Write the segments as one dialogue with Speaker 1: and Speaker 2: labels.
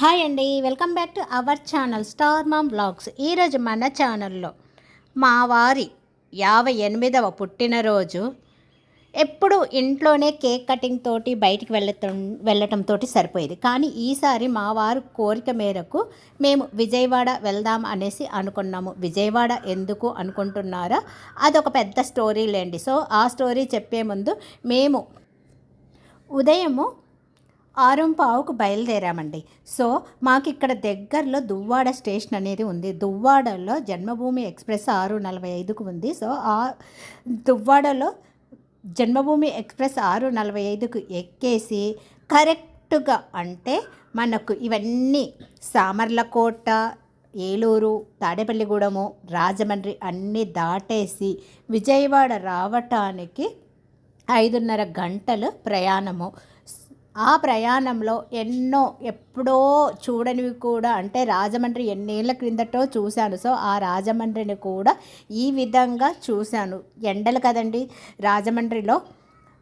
Speaker 1: Hi అండి welcome back to our channel star mom blogs. ఈరోజు మన ఛానల్లో మా వారి యాభై ఎనిమిదవ పుట్టినరోజు. ఎప్పుడు ఇంట్లోనే కేక్ కటింగ్ తోటి బయటికి వెళ్ళటం వెళ్ళటంతో సరిపోయేది. కానీ ఈసారి మా వారు కోరిక మేరకు మేము విజయవాడ వెళ్దాం అనేసి అనుకున్నాము. విజయవాడ ఎందుకు అనుకుంటున్నారా? అదొక పెద్ద స్టోరీ లేండి. సో ఆ స్టోరీ చెప్పే ముందు మేము ఉదయము ఆరంపావుకు బయలుదేరామండి. సో మాకు ఇక్కడ దగ్గరలో దువ్వాడ స్టేషన్ అనేది ఉంది. దువ్వాడలో జన్మభూమి ఎక్స్ప్రెస్ ఆరు నలభై ఐదుకు ఉంది. సో ఆ దువ్వాడలో జన్మభూమి ఎక్స్ప్రెస్ ఆరు నలభై ఐదుకు ఎక్కేసి కరెక్ట్గా అంటే మనకు ఇవన్నీ సామర్లకోట ఏలూరు తాడేపల్లిగూడెము రాజమండ్రి అన్నీ దాటేసి విజయవాడ రావటానికి ఐదున్నర గంటలు ప్రయాణము. ఆ ప్రయాణంలో ఎన్నో ఎప్పుడో చూడనివి కూడా అంటే రాజమండ్రి ఎన్నేళ్ళ క్రిందటో చూశాను. సో ఆ రాజమండ్రిని కూడా ఈ విధంగా చూశాను. ఎండలు కదండి రాజమండ్రిలో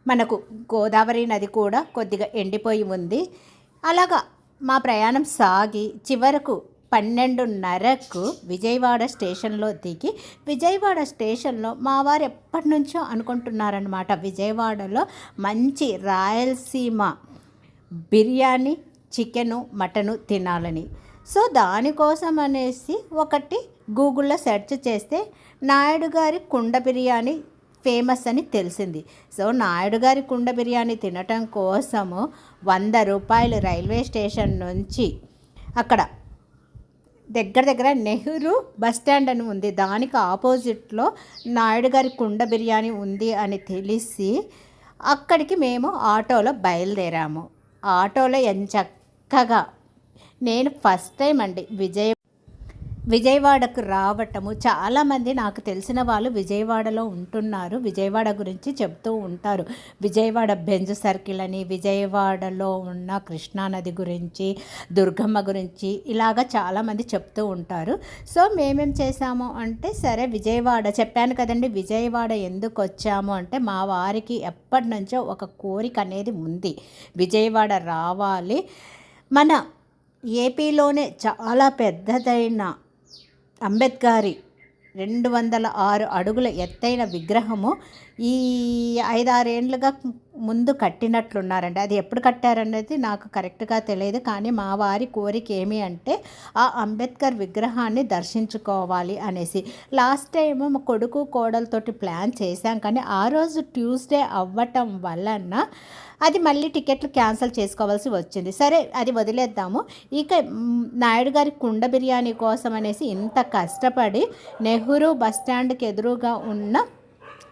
Speaker 1: మనకు గోదావరి నది కూడా కొద్దిగా ఎండిపోయి ఉంది. అలాగా మా ప్రయాణం సాగి చివరకు పన్నెండున్నరకు విజయవాడ స్టేషన్లో దిగి విజయవాడ స్టేషన్లో మా వారు ఎప్పటి నుంచో అనుకుంటున్నారనమాట విజయవాడలో మంచి రాయలసీమ బిర్యానీ చికెను మటను తినాలని. సో దానికోసం అనేసి ఒకటి గూగుల్లో సెర్చ్ చేస్తే నాయుడు గారి కుండ బిర్యానీ ఫేమస్ అని తెలిసింది. సో నాయుడు గారి కుండ బిర్యానీ తినటం కోసము వంద రూపాయలు రైల్వే స్టేషన్ నుంచి అక్కడ దగ్గర దగ్గర నెహ్రూ బస్ స్టాండ్ అని ఉంది. దానికి ఆపోజిట్లో నాయుడు గారి కుండ బిర్యానీ ఉంది అని తెలిసి అక్కడికి మేము ఆటోలో బయలుదేరాము. ఆటోలో ఎంచక్కగా నేను ఫస్ట్ టైం అండి విజయ విజయవాడకు రావటము. చాలామంది నాకు తెలిసిన వాళ్ళు విజయవాడలో ఉంటున్నారు. విజయవాడ గురించి చెప్తూ ఉంటారు. విజయవాడ బెంజ్ సర్కిల్ అని విజయవాడలో ఉన్న కృష్ణానది గురించి దుర్గమ్మ గురించి ఇలాగా చాలామంది చెప్తూ ఉంటారు. సో మేమేం చేసాము అంటే సరే విజయవాడ చెప్పాను కదండి విజయవాడ ఎందుకు వచ్చాము అంటే మా వారికి ఎప్పటి నుంచో ఒక కోరిక అనేది ఉంది. విజయవాడ రావాలి. మన ఏపీలోనే చాలా పెద్దదైన అంబేద్కరి రెండు వందల ఆరు అడుగుల ఎత్తైన విగ్రహము ఈ ఐదారేండ్లుగా ముందు కట్టినట్లున్నారండి. అది ఎప్పుడు కట్టారనేది నాకు కరెక్ట్గా తెలియదు. కానీ మా వారి కోరిక ఏమి అంటే ఆ అంబేద్కర్ విగ్రహాన్ని దర్శించుకోవాలి అనేసి. లాస్ట్ టైం మా కొడుకు కోడలతోటి ప్లాన్ చేశాం. కానీ ఆ రోజు ట్యూస్డే అవ్వటం వలన అది మళ్ళీ టికెట్లు క్యాన్సిల్ చేసుకోవాల్సి వచ్చింది. సరే అది వదిలేద్దాము. ఇక నాయుడు గారి కుండ బిర్యానీ కోసం అనేసి ఇంత కష్టపడి నెహ్రూ బస్ స్టాండ్కి ఎదురుగా ఉన్న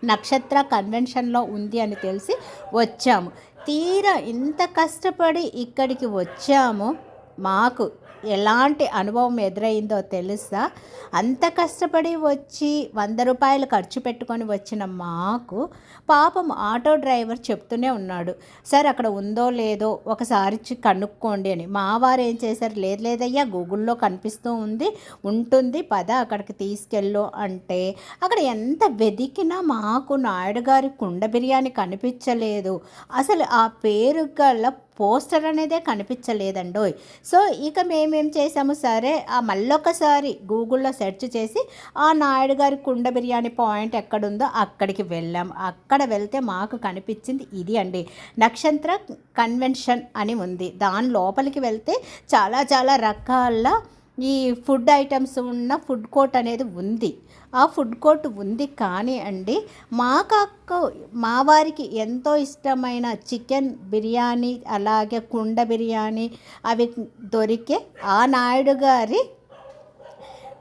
Speaker 1: నక్షత్ర కన్వెన్షన్లో ఉంది అని తెలిసి వచ్చాము. తీరా ఇంత కష్టపడి ఇక్కడికి వచ్చాము. మాకు ఎలాంటి అనుభవం ఎదురైందో తెలుసా? అంత కష్టపడి వచ్చి వంద రూపాయలు ఖర్చు పెట్టుకొని వచ్చిన మాకు పాపం ఆటో డ్రైవర్ చెప్తూనే ఉన్నాడు. సార్ అక్కడ ఉందో లేదో ఒకసారి కనుక్కోండి అని. మా వారు ఏం చేశారు? లేదు లేదయ్యా గూగుల్లో కనిపిస్తూ ఉంది ఉంటుంది పద అక్కడికి తీసుకెళ్ళు అంటే అక్కడ ఎంత వెతికినా మాకు నాయుడు గారి కుండ బిర్యానీ కనిపించలేదు. అసలు ఆ పేరు గల పోస్టర్ అనేదే కనిపించలేదండోయ్. సో ఇక మేమేం చేసాము సరే ఆ మళ్ళొకసారి గూగుల్లో సెర్చ్ చేసి ఆ నాయుడు గారి కుండ బిర్యానీ పాయింట్ ఎక్కడుందో అక్కడికి వెళ్ళాం. అక్కడ వెళ్తే మాకు కనిపించింది ఇది అండి. నక్షత్ర కన్వెన్షన్ అని ఉంది. దాని లోపలికి వెళ్తే చాలా చాలా రకాల ఈ ఫుడ్ ఐటమ్స్ ఉన్న ఫుడ్ కోర్ట్ అనేది ఉంది. ఆ ఫుడ్ కోర్ట్ ఉంది కానీ అండి మా కాకు మా వారికి ఎంతో ఇష్టమైన చికెన్ బిర్యానీ అలాగే కుండ బిర్యానీ అవి దొరికే ఆ నాయుడు గారి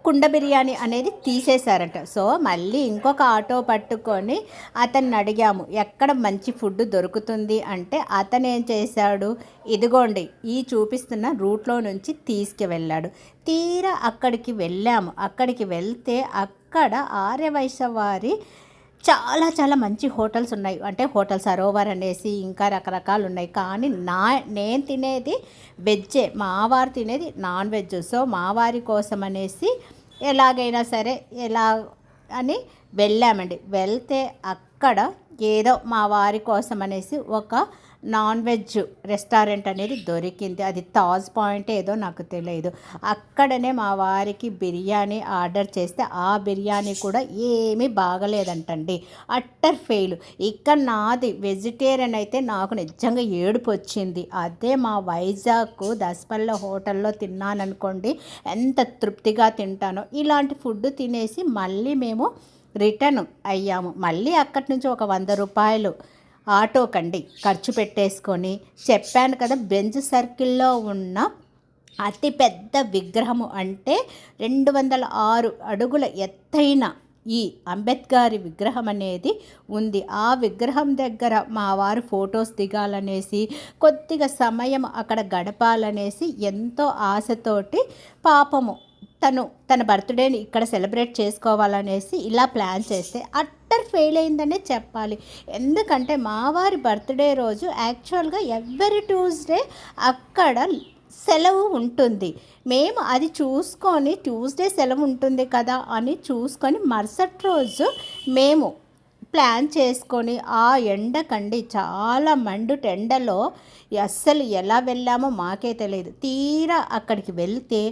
Speaker 1: కుండ బిర్యానీ అనేది తీసేశారట. సో మళ్ళీ ఇంకొక ఆటో పట్టుకొని అతన్ని అడిగాము ఎక్కడ మంచి ఫుడ్ దొరుకుతుంది? అంటే అతను ఏం చేశాడు ఇదిగోండి ఈ చూపిస్తున్న రూట్లో నుంచి తీసుకువెళ్ళాడు. తీరా అక్కడికి వెళ్ళాము. అక్కడికి వెళ్తే అక్కడ ఆర్యవైశ్య వారి చాలా చాలా మంచి హోటల్స్ ఉన్నాయి. అంటే హోటల్ సరోవర్ అనేసి ఇంకా రకరకాలు ఉన్నాయి. కానీ నా నేను తినేది వెజ్జే. మా వారు తినేది నాన్ వెజ్ సో మా వారి కోసం అనేసి ఎలాగైనా సరే ఎలా అని వెళ్ళామండి. వెళ్తే అక్కడ ఏదో మా వారి కోసం అనేసి ఒక నాన్ వెజ్ రెస్టారెంట్ అనేది దొరికింది. అది తాజ్ పాయింట్ ఏదో నాకు తెలియదు. అక్కడనే మా వారికి బిర్యానీ ఆర్డర్ చేస్తే ఆ బిర్యానీ కూడా ఏమీ బాగలేదంటండి. Utter fail. ఇక్కడ నాది వెజిటేరియన్ అయితే నాకు నిజంగా ఏడుపు వచ్చింది. అదే మా వైజాగ్ దసపల్ల హోటల్లో తిన్నాననుకోండి ఎంత తృప్తిగా తింటానో. ఇలాంటి ఫుడ్ తినేసి మళ్ళీ మేము రిటర్న్ అయ్యాము. మళ్ళీ అక్కడి నుంచి ఒక వంద రూపాయలు ఆటో కండి. ఖర్చు పెట్టేసుకొని చెప్పాను కదా బెంజ్ సర్కిల్లో ఉన్న అతి పెద్ద విగ్రహము అంటే రెండు వందల ఆరు అడుగుల ఎత్తైన ఈ అంబేద్కర్ విగ్రహం అనేది ఉంది. ఆ విగ్రహం దగ్గర మా వారు ఫొటోస్ దిగాలనేసి కొద్దిగా సమయం అక్కడ గడపాలనేసి ఎంతో ఆశతోటి పాపము తను తన బర్త్డేని ఇక్కడ సెలబ్రేట్ చేసుకోవాలనేసి ఇలా ప్లాన్ చేస్తే అట్టర్ ఫెయిల్ అయిందనే చెప్పాలి. ఎందుకంటే మా వారి బర్త్డే రోజు యాక్చువల్గా ఎవరి ట్యూస్డే అక్కడ సెలవు ఉంటుంది. మేము అది చూసుకొని ట్యూస్డే సెలవు ఉంటుంది కదా అని చూసుకొని మరుసటి రోజు మేము ప్లాన్ చేసుకొని ఆ ఎండకండి చాలా మండుట ఎండలో అస్సలు ఎలా వెళ్ళామో మాకే తెలియదు. తీరా అక్కడికి వెళ్తే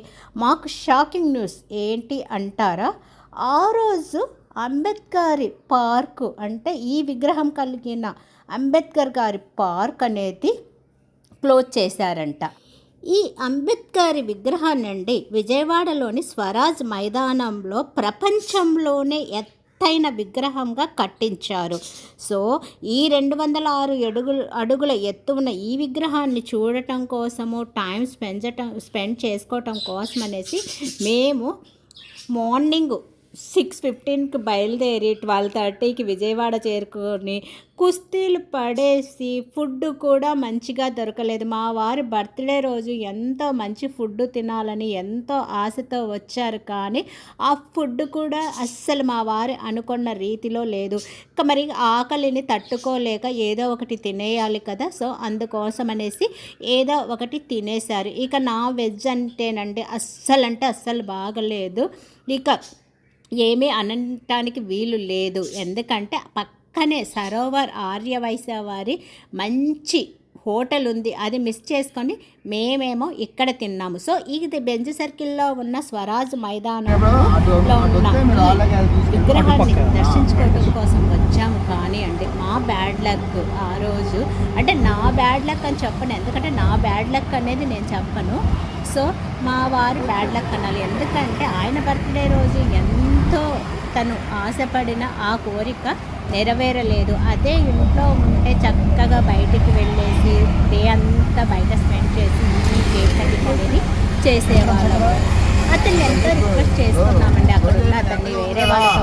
Speaker 1: మాకు షాకింగ్ న్యూస్ ఏంటి అంటారా? ఆ రోజు అంబేద్కర్ పార్కు అంటే ఈ విగ్రహం కలిగిన అంబేద్కర్ గారి పార్క్ అనేది క్లోజ్ చేశారంట. ఈ అంబేద్కర్ విగ్రహాన్ని విజయవాడలోని స్వరాజ్ మైదానంలో ప్రపంచంలోనే ఎత్తైన విగ్రహంగా కట్టించారు. సో ఈ రెండు వందల ఆరు అడుగుల అడుగుల ఎత్తు ఉన్న ఈ విగ్రహాన్ని చూడటం కోసము టైం స్పెండ్ స్పెండ్ చేసుకోవటం కోసం అనేసి మేము మార్నింగ్ సిక్స్ ఫిఫ్టీన్కి బయలుదేరి ట్వెల్వ్ థర్టీకి విజయవాడ చేరుకొని కుస్తీలు పడేసి ఫుడ్ కూడా మంచిగా దొరకలేదు. మా వారి బర్త్డే రోజు ఎంతో మంచి ఫుడ్ తినాలని ఎంతో ఆశతో వచ్చారు కానీ ఆ ఫుడ్ కూడా అస్సలు మా వారు అనుకున్న రీతిలో లేదు. ఇక మరి ఆకలిని తట్టుకోలేక ఏదో ఒకటి తినేయాలి కదా సో అందుకోసం అనేసి ఏదో ఒకటి తినేశారు. ఇక నా వెజ్ అంటేనండి అస్సలు అంటే అస్సలు బాగలేదు. ఇక ఏమీ అనటానికి వీలు లేదు. ఎందుకంటే పక్కనే సరోవర్ ఆర్యవైశ్య వారి మంచి హోటల్ ఉంది. అది మిస్ చేసుకొని మేమేమో ఇక్కడ తిన్నాము. సో ఇది బెంజ్ సర్కిల్లో ఉన్న స్వరాజ్ మైదానంలో ఉన్న విగ్రహాన్ని దర్శించుకోవడం కోసం వచ్చాము కానీ అండి మా బ్యాడ్ లక్ ఆ రోజు. అంటే నా బ్యాడ్ లక్ అని చెప్పను. ఎందుకంటే నా బ్యాడ్ లక్ అనేది నేను చెప్పను. సో మా వారి బ్యాడ్ లక్ అనాలి. ఎందుకంటే ఆయన బర్త్డే రోజు ఎంతో తను ఆశపడిన ఆ కోరిక నెరవేరలేదు. అదే ఇంట్లో ఉంటే చక్కగా బయటికి వెళ్ళేసి డే అంతా బయట స్పెండ్ చేసి ఈ కేక్ కటింగ్ అనేది చేసేవాళ్ళము అతన్ని ఎంతో రిక్వెస్ట్ చేసుకున్నామండి అక్కడ ఉన్న అతన్ని వేరే వాళ్ళతో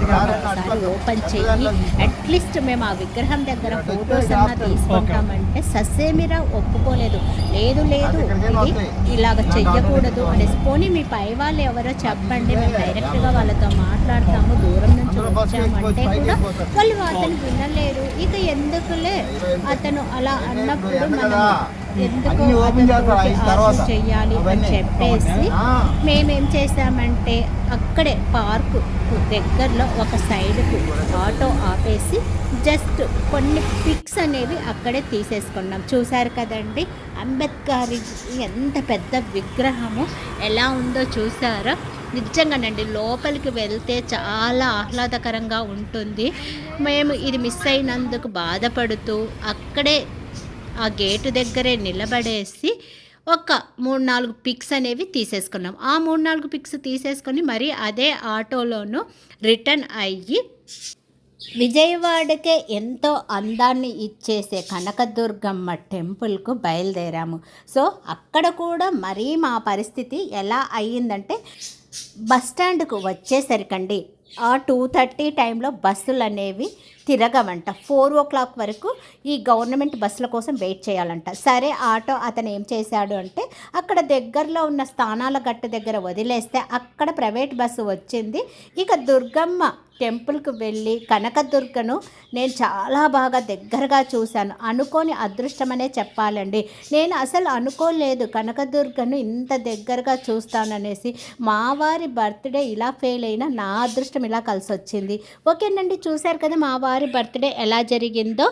Speaker 1: ఒకసారి ఓపెన్ చెయ్యి అట్లీస్ట్ మేము ఆ విగ్రహం దగ్గర ఫొటోస్ అన్నా తీసుకుంటామంటే ససేమిరా ఒప్పుకోలేదు. లేదు లేదు ఇది ఇలాగ చెయ్యకూడదు అనేసి. పోనీ మీ పై వాళ్ళు ఎవరో చెప్పండి మేము డైరెక్ట్గా వాళ్ళతో మాట్లాడతాము దూరం నుంచి వచ్చామంటే కూడా వాళ్ళు అతను వినలేరు ఇక ఎందుకులే? అతను అలా అన్నప్పుడు మనం ఎందుకు చెయ్యాలి అని. చెప్పేసి. మేమేం చేసామంటే అక్కడే పార్కు దగ్గరలో ఒక సైడ్కు ఆటో ఆపేసి జస్ట్ కొన్ని పిక్స్ అనేవి అక్కడే తీసేసుకున్నాం. చూశారు కదండి? అంబేద్కర్ ఎంత పెద్ద విగ్రహము ఎలా ఉందో చూసారా నిజంగానండి లోపలికి వెళ్తే చాలా ఆహ్లాదకరంగా ఉంటుంది. మేము ఇది మిస్ అయినందుకు బాధపడుతూ అక్కడే ఆ గేటు దగ్గరే నిలబడేసి ఒక మూడు నాలుగు పిక్స్ అనేవి తీసేసుకున్నాం. ఆ మూడు నాలుగు పిక్స్ తీసేసుకొని మరి అదే ఆటోలోనూ రిటర్న్ అయ్యి విజయవాడకే ఎంతో అందాన్ని ఇచ్చేసే కనకదుర్గమ్మ టెంపుల్కు బయలుదేరాము. సో అక్కడ కూడా మరీ మా పరిస్థితి ఎలా అయ్యిందంటే బస్ స్టాండ్కు వచ్చేసరికండి. ఆ టూ థర్టీ టైంలో బస్సులు అనేవి తిరగవంట ఫోర్ ఓ క్లాక్ వరకు ఈ గవర్నమెంట్ బస్సుల కోసం వెయిట్ చేయాలంట. సరే ఆటో అతను ఏం చేశాడు అంటే అక్కడ దగ్గరలో ఉన్న స్థానాల గట్టు దగ్గర వదిలేస్తే అక్కడ ప్రైవేట్ బస్సు వచ్చింది. ఇక దుర్గమ్మ టెంపుల్కి వెళ్ళి కనకదుర్గను నేను చాలా బాగా దగ్గరగా చూశాను. అనుకోని అదృష్టమనే చెప్పాలండి. నేను అసలు అనుకోలేదు కనకదుర్గను ఇంత దగ్గరగా చూస్తాననేసి. మా వారి బర్త్డే ఇలా ఫెయిల్ అయినా నా అదృష్టం ఇలా కలిసి వచ్చింది ఓకేనండి చూశారు కదా మా వారి బర్త్డే ఎలా జరిగిందో?